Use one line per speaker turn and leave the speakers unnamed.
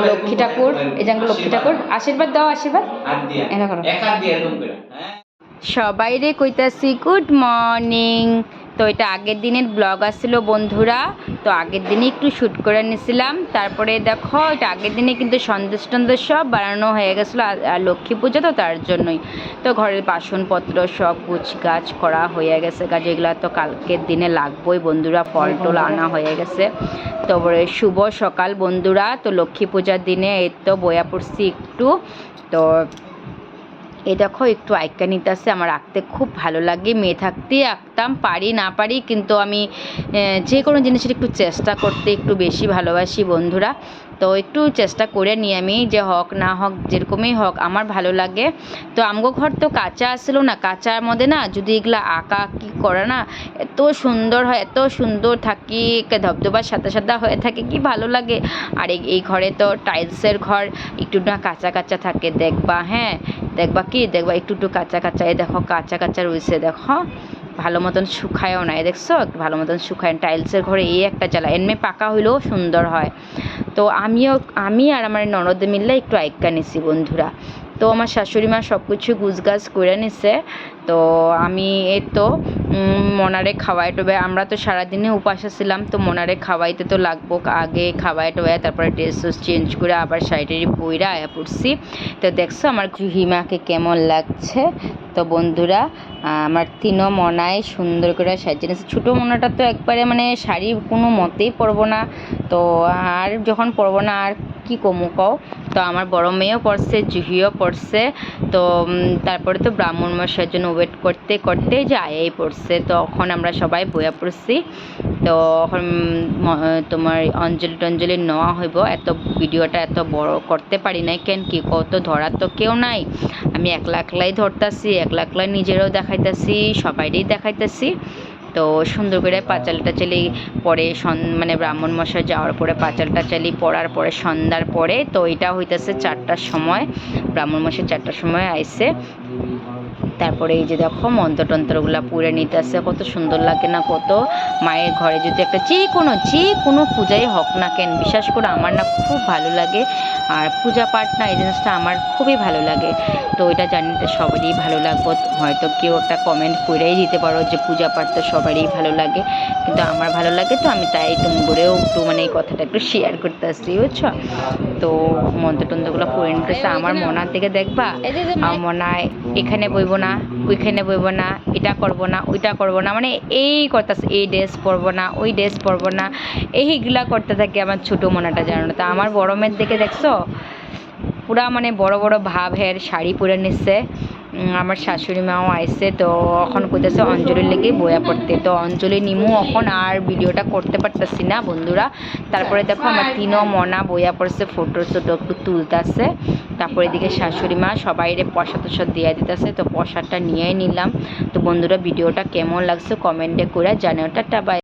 লক্ষ্মী ঠাকুর এই যে লক্ষ্মী ঠাকুর আশীর্বাদ দাও আশীর্বাদ। এনে করো।
এক হাত দিয়ে এরকম করে হ্যাঁ।
সবাই রে কইতাছি গুড মর্নিং তো এটা আগের দিনের ব্লগ আসছিল বন্ধুরা তো আগের দিনে একটু শ্যুট করে নিয়েছিলাম। তারপরে দেখো এটা আগের দিনে কিন্তু সন্দেশ টন্দেশ সব বানানো হয়ে গেছিল আর- লক্ষ্মী পুজো তো তার জন্যই। তো ঘরের বাসনপত্র সব কুচ গাছ করা হয়ে গেছে গাছ এগুলো তো কালকের দিনে লাগবোই বন্ধুরা ফল টল আনা হয়ে গেছে। তারপরে শুভ সকাল বন্ধুরা তো লক্ষ্মী পূজার দিনে এই তো বয়া পড়ছি একটু। তো এই দেখো, একটু আইকা নিতে আসে, আমার আঁকতে খুব ভালো লাগে। মেয়ে থাকতে আঁকতাম, পারি না পারি, কিন্তু আমি যে কোনো জিনিসের একটু চেষ্টা করতে একটু বেশি ভালোবাসি বন্ধুরা। তো একটু চেষ্টা করে নিই আমি যে হক না হক যেরকমই হোক আমার ভালো লাগে। তো আমগো ঘর তো কাঁচা আসলো না, কাঁচার মধ্যে না যদি এগুলা আঁকা কি করে না, এত সুন্দর হয়, এত সুন্দর থাকি ধবধবার সাদা সাদা হয়ে থাকে, কি ভালো লাগে। আর এই- ঘরে তো টাইলসের ঘর, একটু না কাঁচা কাঁচা থাকে, দেখবা হ্যাঁ দেখবা কি, দেখবা একটু একটু কাঁচা কাঁচা, এই দেখো কাঁচা কাঁচা রয়েছে, দেখো, ভালো মতন শুকায়ও নাই দেখছ, ভালো মতন শুকায় টাইলসের ঘরে এই একটা জ্বালা, এমনি পাকা হইলেও সুন্দর হয়। তো আমিও আমি আর আমার ননদ মিললে একটু আইক্কা নিছি বন্ধুরা। তো আমার শাশুড়ি মা সব কিছু গুছগাছ করে নিছে। তো আমি এই তো মনারে খাওয়াই টোবে। আমরা তো সারাদিনে উপাসে ছিলাম, তো মনারে খাওয়াইতে তো লাগবো। আগে খাওয়াই টোবাই তারপরে ড্রেস চেঞ্জ করে আবার শাড়িটারি বইরা আয়া পড়ছি। তো দেখছ আমার হিমাকে কেমন লাগছে? তো বন্ধুরা, আমার তিনও মনায় সুন্দর করে সাজিয়ে নিয়েছে ছোটো মনাটা তো একবারে মানে শাড়ি কোনো মতেই পরবো না। তো আর যখন পরবো না, আর কি কমু কও? তো আমার বড় মেয়েও পড়ছে জুহিও পড়ছে, তো তারপরে তো ব্রাহ্মণ মশাইয়ের জন্য ওয়েট করতে করতে যে আয়াই পড়ছে, তো তখন আমরা সবাই বইয়া পড়ছি। তো এখন তোমার অঞ্জলি টঞ্জলি নেওয়া হইব। এত ভিডিওটা এত বড় করতে পারি নাই কেন কি কত ধরার তো কেউ নাই। আমি একলা একলাই ধরতাছি, একলা একলা নিজেরও দেখাইতাছি, সবাইরই দেখাইতাছি। তো সুন্দর করে পাঁচাল টাচালি পরে সন- মানে ব্রাহ্মণ মশাই যাওয়ার পরে পাঁচাল টাচালি পড়ার পরে সন্ধ্যার পরে তো এটা হইতাছে চারটার সময় ব্রাহ্মণ মশাই চারটার সময় আইসে। তারপরে এই যে দেখো মন্ত্র টন্ত্রগুলো পুড়ে নিতে আসছে কত সুন্দর লাগে না কত মায়ের ঘরে যদি একটা যে কোনো যে কোনো পূজাই হোক না কেন বিশেষ করে আমার না খুব ভালো লাগে। আর পূজা পাঠ না এই জিনিসটা আমার খুবই ভালো লাগে। তো এটা জানি তো সবারই ভালো লাগবো। হয়তো কেউ একটা কমেন্ট করেই দিতে পারো যে পূজা পাঠ তো সবারই ভালো লাগে। কিন্তু আমার ভালো লাগে তো আমি তাই তুমগুড়েও একটু মানে এই কথাটা একটু শেয়ার করতে আসছি বুঝছ? তো মন্ত্র টন্ত্রগুলো পড়ে নিতেছে আমার মনার দিকে দেখবা আমার মনে হয় এখানে বইব না ওইখানে বইব না, এটা করব না, ওইটা করব না মানে এই করতেছে এই ড্রেস পরবো না, ওই ড্রেস পরবো না, এইগুলা করতে থাকে আমার ছোটো মনেটা জানো তা আমার বড় মেয়ের দেখে দেখছ? পুরা মানে বড় বড় ভাব হের শাড়ি পরে নিচ্ছে। আমার শাশুড়ি মাও আইসে তো এখন কইতেছে অঞ্জলির লেগে বয়া পড়তে। তো অঞ্জলি নিমু এখন আর ভিডিওটা করতে পারতেছি না বন্ধুরা তারপরে দেখো আমার তিনও মনা বইয়া পড়ছে ফটো ছোটো একটু তুলতেছে। তারপরে এদিকে শাশুড়ি মা সবাই রে প্রসাদ টসাদ দিয়ে দিতেছে, তো প্রসাদটা নিয়েই নিলাম। তো বন্ধুরা, ভিডিওটা কেমন লাগছে কমেন্টে করে জানাও, টাটা বাই